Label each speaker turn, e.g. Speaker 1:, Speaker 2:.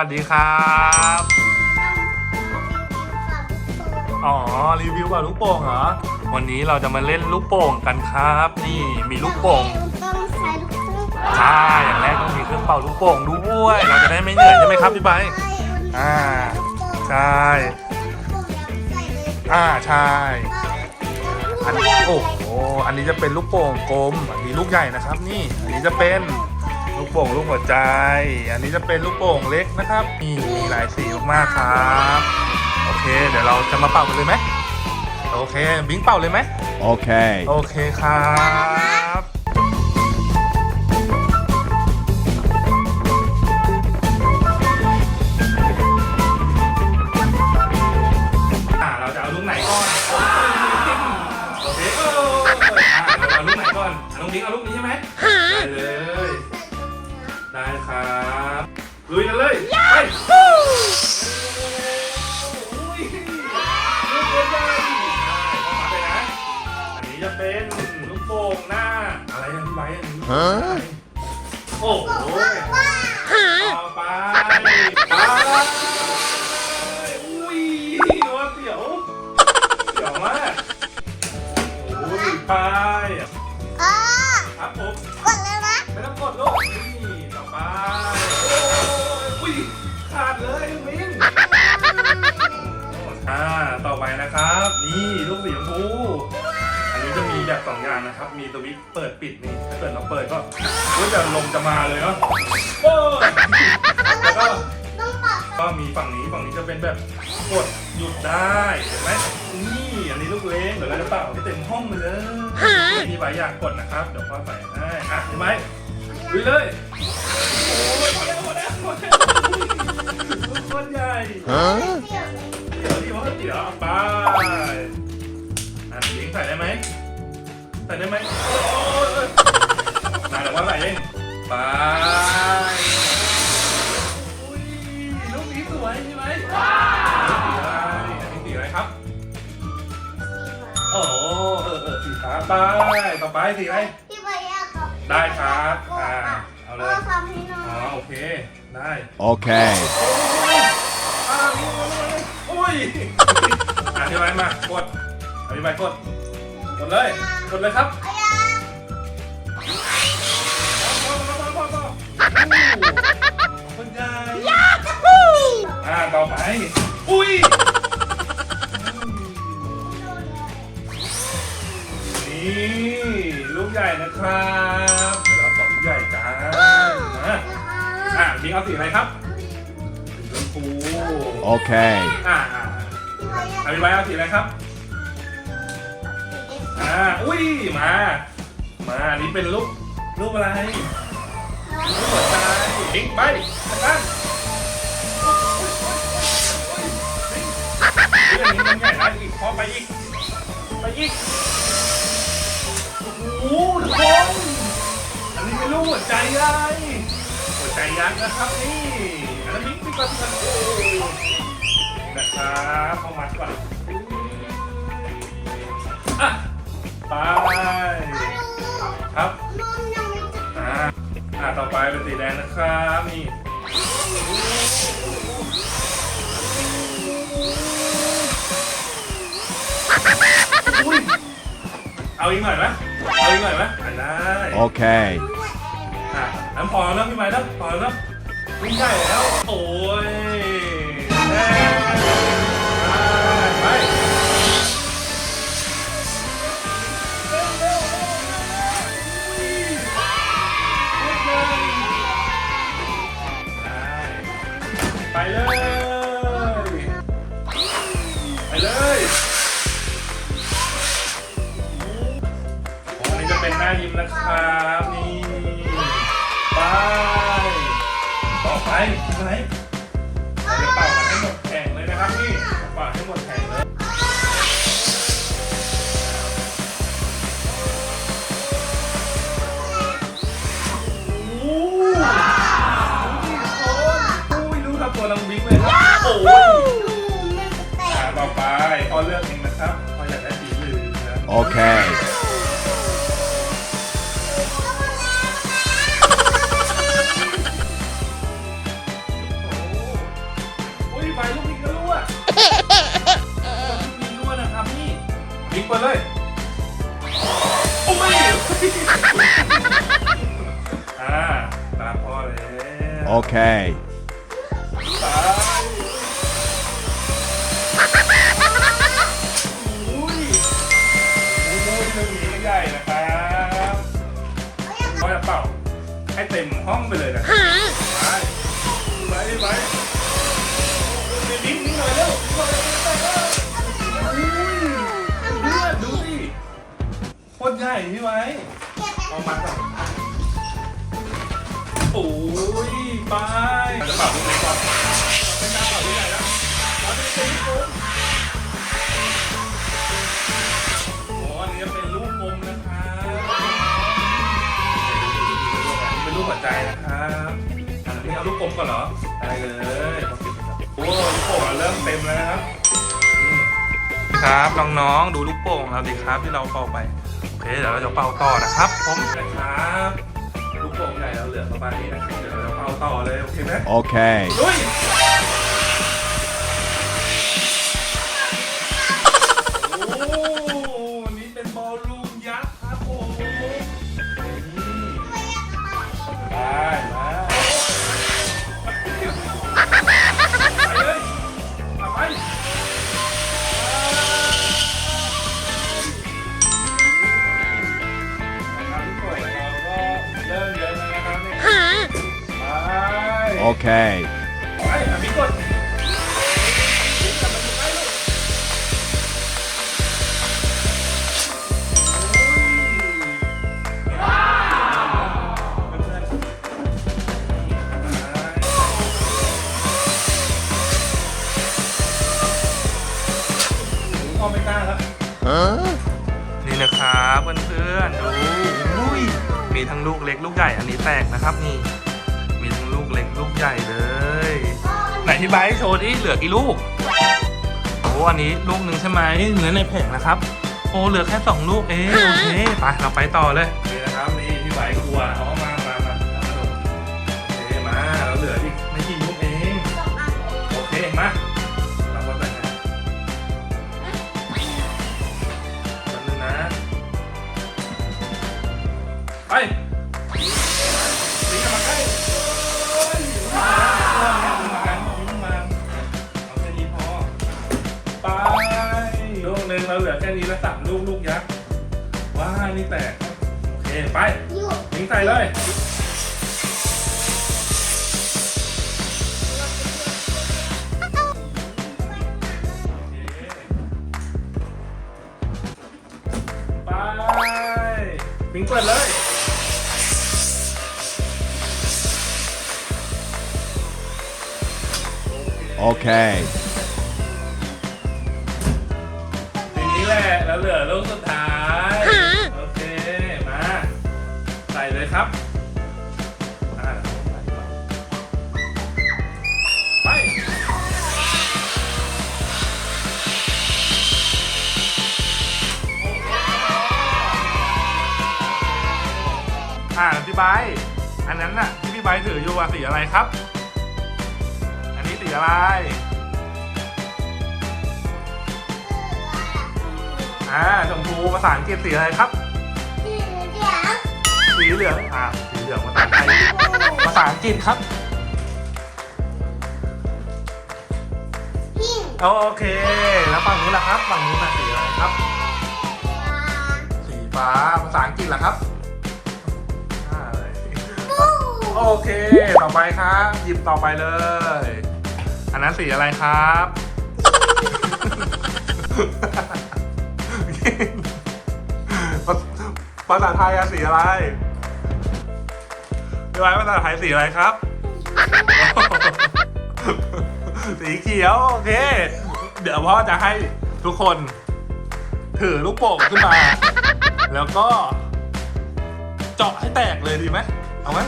Speaker 1: วัสดีครับ อ๋อ รีวิวว่าลูกโป่งเหรอ วันนี้เราจะมาเล่นลูกโป่งกันครับ นี่มีลูกโป่ง
Speaker 2: ต้องใช้ลูกโป่ง
Speaker 1: ใช่อย่างแรกต้องมีเครื่องเป่าลูกโป่งด้วย เราจะได้ไม่เหนื่อยใช่ไหมครับพี่ไบร์ทอ่า ใช่ อ่า ใช่ อันนี้โอ้โห อันนี้จะเป็นลูกโป่งกลม อันนี้ลูกใหญ่นะครับ นี่ อันนี้จะเป็นลูก โป่งลูกหัวใจ อันนี้จะเป็นลูกโป่งเล็กนะครับนี่มีหลายสีมากๆครับ โอเค เดี๋ยวเราจะมาเป่ากันเลยไหมโอเค บิงเป่าเลยไหม
Speaker 3: Okay.
Speaker 1: โอเคครับอ่าเราจะเอาลูกไหนก่อน โอเคเอออ่าเราเอาลูกไหนก่อนอะน้องบิงเอาลูกนี้ใช่ไหมได้เลย จะเป็นลูกโป่งหน้า อะไรนะพี่ไบร์ทอันนี้
Speaker 3: ฮะ
Speaker 1: โอ้โหต่อไปไปอุ้ยนัวเสียวเสียวมากอุ้ยไป มีสวิตช์เปิดปิดนี่ถ้าเกิดเราเปิดก็ก็จะลมจะมาเลยเนาะโอ้ยแล้วก็
Speaker 2: ต้องปัด
Speaker 1: ก็มีฝั่งนี้ฝั่งนี้จะเป็นแบบกดหยุดได้เห็นไหมนี่อันนี้ลูกเล้งเดี๋ยวเราจะเป่าให้เต็มห้องไปเลยมีใบอยากกดนะครับเดี๋ยวพ่อใส่ให้อะเห็นไหมลุยเลยโอ้ยหมดแล้วหมดแล้วหมดแล้วลูกคนใหญ่
Speaker 3: Huh?
Speaker 2: เสี่ยวเลย
Speaker 1: เดี๋ยวที่พ่อเดี๋ยวไปอะลิงใส่ได้ไหมใส่ได้ไหมโอ้ยมาเดี๋ยวว่าใส่เองไปอุ้ยลูกนี้สวยใช่ไหมว้าวอันนี้สีอะไรครับ โอ้เออเออสีฟ้าไปต่อไปสีอะไร
Speaker 2: พี่ใบอยากกับ
Speaker 1: ได้ครับอ่าเอาเลย
Speaker 2: ทำให้น่อ
Speaker 1: อ๋อโอเค ได้
Speaker 3: Okay.
Speaker 1: อ่านี่เลยอุ้ยอะพี่ไม้มากดอะพี่ไม้กด กดเลย กดเลยครับ
Speaker 2: เอายัง
Speaker 1: คนใหญ่อ่าต่อไป อุ้ย นี่ลูกใหญ่นะครับเดี๋ยวเราต่อลูกใหญ่กันนะอะบิงเอาสีอะไรครับสีชมพู
Speaker 3: Okay.
Speaker 1: อ่าอ่า
Speaker 2: พี่ใบอยาก
Speaker 1: อะพี่ไม้เอาสีอะไรครับ อ่าอุ้ยมา มาอันนี้เป็นรูปรูปอะไรรูปหัวใจบิงไปจัดการเรื่องนี้มันใหญ่นะอีกพอไปอีกไปอีกโอ้โหทุกคนอันนี้เป็นรูปหัวใจเลยหัวใจยักษ์นะครับนี่อันนั้นมิกมิกก่อนก่อนโอ้นะครับเข้ามาก่อน ไป ครับ
Speaker 2: นุ่นยังไม่จะ
Speaker 1: อ่าอ่าต่อไปเป็นสีแดงนะครับนี่อุ้ยเอาอีกหน่อยไหมเอาอีกหน่อยไหมอะได้
Speaker 3: Okay.
Speaker 1: อะน้ำพอแล้วพี่ไม้แล้วพอแล้วนะวิ่งใหญ่แล้ว โอ้ย เลย ไปเลยอันนี้จะเป็นหน้ายิ้มนะครับนี่ เลือกเองนะครับพออยากได้สีหลือ
Speaker 2: งนะโอ
Speaker 1: เค โอ้ยไฟลูกนี้ก็รั่วมีรั่วนะครับนี่บิ๊กเปเลยโอ้ไม่ตามพ่อเลยโอเค ให้เต็มห้องไปเลยนะไปไปไปนิ่งๆหน่อยเร็วนิ่งหน่อยเร็วเลือดดูดิโคตรใหญ่พี่ไว้เอามาก่อนโอ้ยไปจะเป่าลูกเล็กก่อนไม่กล้าเป่าลูกใหญ่แล้วเราจะเป็นลูก ใจนะครับอันนี้เอาลูกกลมก่อนเหรอ ได้เลยโอ้ลูกโป่งเราเริ่มเต็มแล้วนะครับอืมครับน้องๆดูลูกโป่งเราดิครับที่เราเป่าไปโอเคเดี๋ยวเราจะเป่าต่อนะครับ ผมนะครับลูกโป่งใหญ่เราเหลือประมาณนี้นะครับเดี๋ยวเราเป่าต่อเลยโอเคไหม
Speaker 3: Okay.
Speaker 1: ลุยโอ้ ว
Speaker 3: Huh?
Speaker 1: นี่นะครับเพื่อนๆดูอุ้ยมีทั้งลูกเล็กลูกใหญ่อันนี้แตกนะครับนี่ ใหญ่เลย ไหนพี่ไบร์ทโชว์ดิเหลือกี่ลูกโอ้อันนี้ลูกหนึ่งใช่ไหมเหลือในแผงนะครับ โอ้เหลือแค่สองลูกเองโอเคไปเราไปต่อเลยนี่นะครับนี่พี่ไบร์ทกลัวเอามามามาโอเคมาเราเหลืออีกไม่กี่ลูกเองโอเคมาเราก็ไปนะแป๊บนึงนะไป นี้แล้วสามลูกลูกยักษ์ว้านี่แตกโอเคไปยิงใส่เลยไปปิงเปิดเลย
Speaker 3: Okay.
Speaker 1: ที ไบร์ทอันนั้นน่ะที่พี่ไบร์ทถืออยู่ว่าสีอะไรครับ อันนี้สีอะไร อ่าชมพูภาษาอังกฤษสีอะไรครับ สีเหลือง อ่าสีเหลืองภาษาไทยภาษาอังกฤษครับ โอเค แล้วฝั่งนู้นล่ะครับ ฝั่งนู้นน่ะสีอะไรครับ สีฟ้า ภาษาอังกฤษล่ะครับ โอเค ต่อไปครับ หยิบต่อไปเลย อันนั้นสีอะไรครับ ภาษาไทยอะสีอะไรพี่ไว้ภาษาไทยสีอะไรครับ สีเขียว โอเค เดี๋ยวพ่อจะให้ทุกคน ถือลูกโป่งขึ้นมา แล้วก็ เจาะให้แตกเลยดีไหมเอาไหม